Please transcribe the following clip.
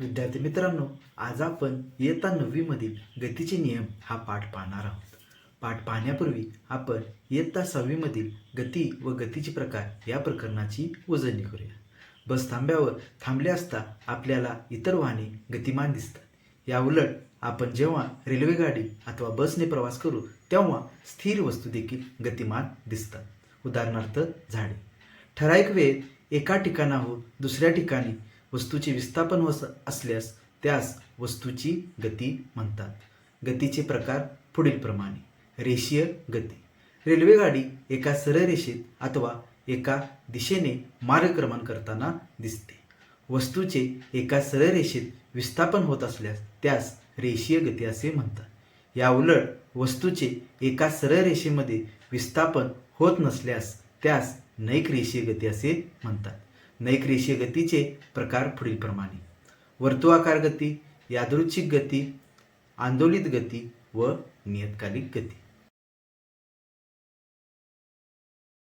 विद्यार्थी मित्रांनो आज आपण इयत्ता नववीमधील गतीचे नियम हा पाठ पाहणार आहोत. पाठ पाहण्यापूर्वी आपण इयत्ता सहावीमधील गती व गतीचे प्रकार या प्रकरणाची उजळणी करूया. बस थांब्यावर थांबले असता आपल्याला इतर वाहने गतिमान दिसतात. या उलट आपण जेव्हा रेल्वेगाडी अथवा बसने प्रवास करू तेव्हा स्थिर वस्तू देखील गतिमान दिसतात. उदाहरणार्थ झाडे. ठराविक वेळेत एका ठिकाणाहून दुसऱ्या ठिकाणी वस्तूचे विस्थापन वस असल्यास त्यास वस्तूची गती म्हणतात. गतीचे प्रकार पुढीलप्रमाणे रेषीय गती. रेल्वेगाडी एका सरळ रेषेत अथवा एका दिशेने मार्गक्रमण करताना दिसते. वस्तूचे एका सरळ रेषेत विस्थापन होत असल्यास त्यास रेषीय गती असे म्हणतात. या उलट वस्तूचे एका सरळ रेषेमध्ये विस्थापन होत नसल्यास त्यास नैक रेषीय गती असे म्हणतात. नैक रेषीय गतीचे प्रकार पुढीलप्रमाणे वर्तुळाकार गती यादृच्छिक गती आंदोलित गती व नियतकालिक गती.